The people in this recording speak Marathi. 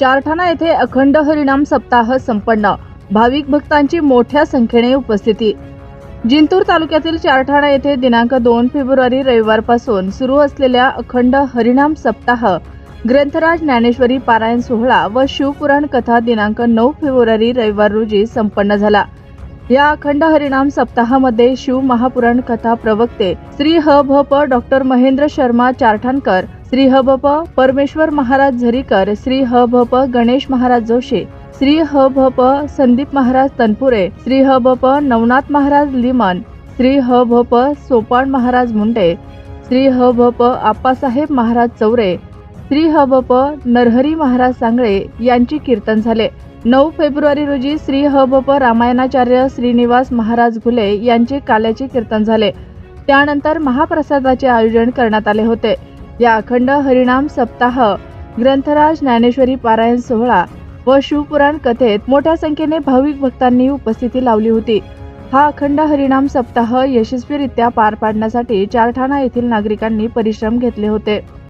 चारठाणा येथे अखंड हरिनाम सप्ताह संपन्न. भाविक भक्तांची मोठ्या संख्येने उपस्थिती. जिंतूर तालुक्यातील चारठाणा येथे दिनांक दोन फेब्रुवारी रविवारपासून सुरू असलेल्या अखंड हरिनाम सप्ताह ग्रंथराज ज्ञानेश्वरी पारायण सोहळा व शिवपुराण कथा दिनांक नऊ फेब्रुवारी रविवार रोजी संपन्न झाला. या अखंड हरिनाम सप्ताहामध्ये शिव महापुराण कथा प्रवक्ते श्री ह. भ. प. डॉक्टर महेंद्र शर्मा चारठाणकर श्री ह भ प परमेश्वर महाराज झरीकर श्री ह भ प गणेश महाराज जोशी श्री ह भ प संदीप महाराज तनपुरे श्री ह भ प नवनाथ महाराज लिमन श्री ह भ प सोपान महाराज मुंडे श्री ह भ प आप्पासाहेब महाराज चौरे श्री ह भ प नरहरी महाराज सांगळे यांची कीर्तन झाले. नऊ फेब्रुवारी रोजी श्री ह भ प रामायणाचार्य श्रीनिवास महाराज घुले यांचे काल्याचे कीर्तन झाले. त्यानंतर महाप्रसादाचे आयोजन करण्यात आले होते. या अखंड हरिणाम सप्ताह ग्रंथराज ज्ञानेश्वरी पारायण सोहळा व शिवपुराण कथेत मोठ्या संख्येने भाविक भक्तांनी उपस्थिती लावली होती. हा अखंड हरिणाम सप्ताह यशस्वीरित्या पार पाडण्यासाठी चारठाणा येथील नागरिकांनी परिश्रम घेतले होते.